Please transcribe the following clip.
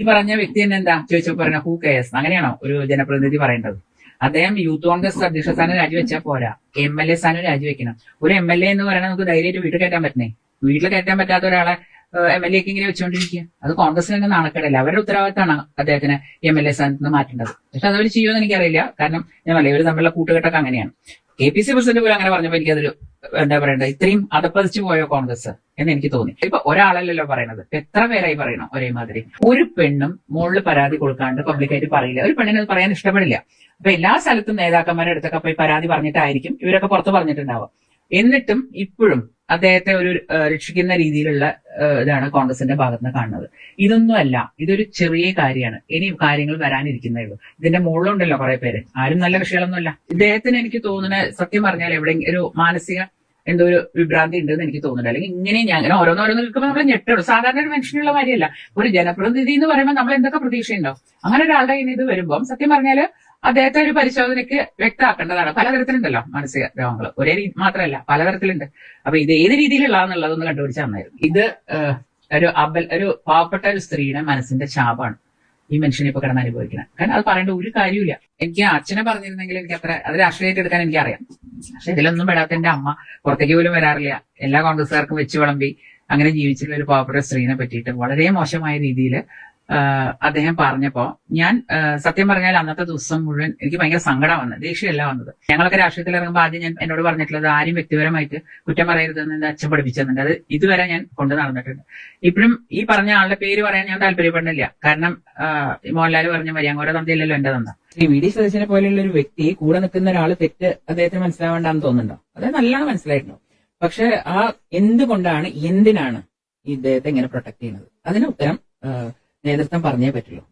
ഈ പറഞ്ഞ വ്യക്തി തന്നെ എന്താ? ചോദിച്ചപ്പോ പറഞ്ഞ ഹൂ കെയർസ് അങ്ങനെയാണോ ഒരു ജനപ്രതിനിധി പറയേണ്ടത്? അദ്ദേഹം യൂത്ത് കോൺഗ്രസ് അധ്യക്ഷ സ്ഥാനം രാജിവെച്ചാൽ പോരാ. എം എൽ എ സ്ഥാനം രാജിവെക്കണം. ഒരു എം എൽ എ എന്ന് പറയുന്നത് നമുക്ക് ധൈര്യമായിട്ട് വീട്ടിൽ കയറ്റാൻ പറ്റണേ. വീട്ടിൽ കയറ്റാൻ പറ്റാത്ത ഒരാളെ എം എൽ എക്ക് ഇങ്ങനെ വെച്ചുകൊണ്ടിരിക്കുക അത് കോൺഗ്രസിന് തന്നെ നാണക്കേടല്ല? അവരുടെ ഉത്തരവാദിത്തമാണ് അദ്ദേഹത്തിന് എം എൽ എ സ്ഥാനത്ത് നിന്ന് മാറ്റേണ്ടത്. പക്ഷെ അതവർ ചെയ്യുമെന്ന് എനിക്കറിയില്ല. കാരണം ഞാൻ പറയാം ഇവർ തമ്മിലുള്ള കൂട്ടുകെട്ടൊക്കെ അങ്ങനെയാണ്. കെ പി സി പ്രസിഡന്റ് പോലും അങ്ങനെ പറഞ്ഞപ്പോൾ എനിക്കതൊരു എന്താ പറയണ്ടത്? ഇത്രയും അധപ്പതിച്ചു പോയോ കോൺഗ്രസ് എന്ന് എനിക്ക് തോന്നി. ഇപ്പൊ ഒരാളല്ലല്ലോ പറയണത്. എത്ര പേരായി പറയണം ഒരേ മാതിരി ഒരു പെണ്ണും മുകളിൽ പരാതി കൊടുക്കാണ്ട് പബ്ലിക്കായിട്ട് പറയില്ല. ഒരു പെണ്ണിനെ അത് പറയാൻ ഇഷ്ടപ്പെടില്ല. അപ്പൊ എല്ലാ സ്ഥലത്തും നേതാക്കന്മാരുടെ അടുത്തൊക്കെ പോയി പരാതി പറഞ്ഞിട്ടായിരിക്കും ഇവരൊക്കെ പുറത്ത് പറഞ്ഞിട്ടുണ്ടാവുക. എന്നിട്ടും ഇപ്പോഴും അദ്ദേഹത്തെ ഒരു രക്ഷിക്കുന്ന രീതിയിലുള്ള ഇതാണ് കോൺഗ്രസിന്റെ ഭാഗത്ത് നിന്ന് കാണുന്നത്. ഇതൊന്നുമല്ല ഇതൊരു ചെറിയ കാര്യമാണ്. ഇനി കാര്യങ്ങൾ വരാനിരിക്കുന്നേ ഉള്ളൂ. ഇതിന്റെ മുകളിലുണ്ടല്ലോ കുറെ പേര്. ആരും നല്ല വിഷയങ്ങളൊന്നുമല്ല ഇദ്ദേഹത്തിന് എനിക്ക് തോന്നുന്ന സത്യം പറഞ്ഞാൽ എവിടെ ഒരു മാനസിക എന്തോ ഒരു വിഭ്രാന്തി ഉണ്ടെന്ന് എനിക്ക് തോന്നുന്നുണ്ട്. അല്ലെങ്കിൽ ഇങ്ങനെ ഞാൻ അങ്ങനെ ഓരോന്നോരോന്ന് നിൽക്കുമ്പോൾ നമ്മൾ ഞെട്ടുള്ളൂ സാധാരണ ഒരു മനുഷ്യനുള്ള കാര്യമല്ല. ഒരു ജനപ്രതിനിധി എന്ന് പറയുമ്പോൾ നമ്മൾ എന്തൊക്കെ പ്രതീക്ഷയുണ്ടാവും അങ്ങനെ ഒരാളുടെ ഇനി ഇത് വരുമ്പോൾ സത്യം പറഞ്ഞാൽ അദ്ദേഹത്തെ ഒരു പരിശോധനയ്ക്ക് വ്യക്തമാക്കേണ്ടതാണ്. പലതരത്തിലുണ്ടല്ലോ മാനസിക രോഗങ്ങൾ ഒരേ രീതി മാത്രമല്ല പലതരത്തിലുണ്ട്. അപ്പൊ ഇത് ഏത് രീതിയിലുള്ളതെന്നുള്ളതൊന്ന് കണ്ടുപിടിച്ചാൽ നന്നായിരുന്നു. ഇത് ഒരു അബൽ ഒരു പാവപ്പെട്ട ഒരു സ്ത്രീയുടെ മനസ്സിന്റെ ശാപാണ് ഈ മനുഷ്യനെ ഇപ്പൊ കിടന്ന് അനുഭവിക്കണം. കാരണം അത് പറയേണ്ട ഒരു കാര്യമില്ല എനിക്ക് അച്ഛനെ പറഞ്ഞിരുന്നെങ്കിൽ എനിക്ക് അത്ര അത് രാഷ്ട്രീയമായിട്ട് എടുക്കാൻ എനിക്കറിയാം. പക്ഷെ ഇതിലൊന്നും പെടാത്ത എന്റെ അമ്മ പുറത്തേക്ക് പോലും വരാറില്ല. എല്ലാ കോൺഗ്രസ്സുകാർക്കും വെച്ച് വിളമ്പി അങ്ങനെ ജീവിച്ചിട്ടുള്ള ഒരു പാവപ്പെട്ട സ്ത്രീനെ പറ്റിയിട്ട് വളരെ മോശമായ രീതിയിൽ അദ്ദേഹം പറഞ്ഞപ്പോ ഞാൻ സത്യം പറഞ്ഞാൽ അന്നത്തെ ദിവസം മുഴുവൻ എനിക്ക് ഭയങ്കര സങ്കടം വന്നത് ദേഷ്യമല്ല വന്നത്. ഞങ്ങളൊക്കെ രാഷ്ട്രീയത്തിൽ ഇറങ്ങുമ്പോൾ ആദ്യം ഞാൻ എന്നോട് പറഞ്ഞിട്ടുള്ളത് ആരും വ്യക്തിപരമായിട്ട് കുറ്റം പറയരുതെന്ന് എന്റെ അച്ഛൻ പഠിപ്പിച്ചെന്നുണ്ട് അത് ഇതുവരെ ഞാൻ കൊണ്ടു നടന്നിട്ടുണ്ട്. ഇപ്പോഴും ഈ പറഞ്ഞ ആളുടെ പേര് പറയാൻ ഞാൻ താല്പര്യപ്പെടുന്നില്ല. കാരണം മോഹൻലാൽ പറഞ്ഞ മരിയാങ്കോര തന്തയില്ലല്ലോ എന്റെ തന്ത. ഈ വി ഡി സതീശനെ പോലെയുള്ള ഒരു വ്യക്തി കൂടെ നിൽക്കുന്ന ഒരാൾ തെറ്റ് അദ്ദേഹത്തിന് മനസ്സിലാവേണ്ടെന്ന് തോന്നുന്നുണ്ടോ? അത് നല്ലോണം മനസ്സിലായിട്ടുണ്ടോ പക്ഷെ ആ എന്തുകൊണ്ടാണ് എന്തിനാണ് ഇദ്ദേഹത്തെ ഇങ്ങനെ പ്രൊട്ടക്ട് ചെയ്യുന്നത്? അതിന് ഉത്തരം നേതൃത്വം പറഞ്ഞേ പറ്റുള്ളൂ.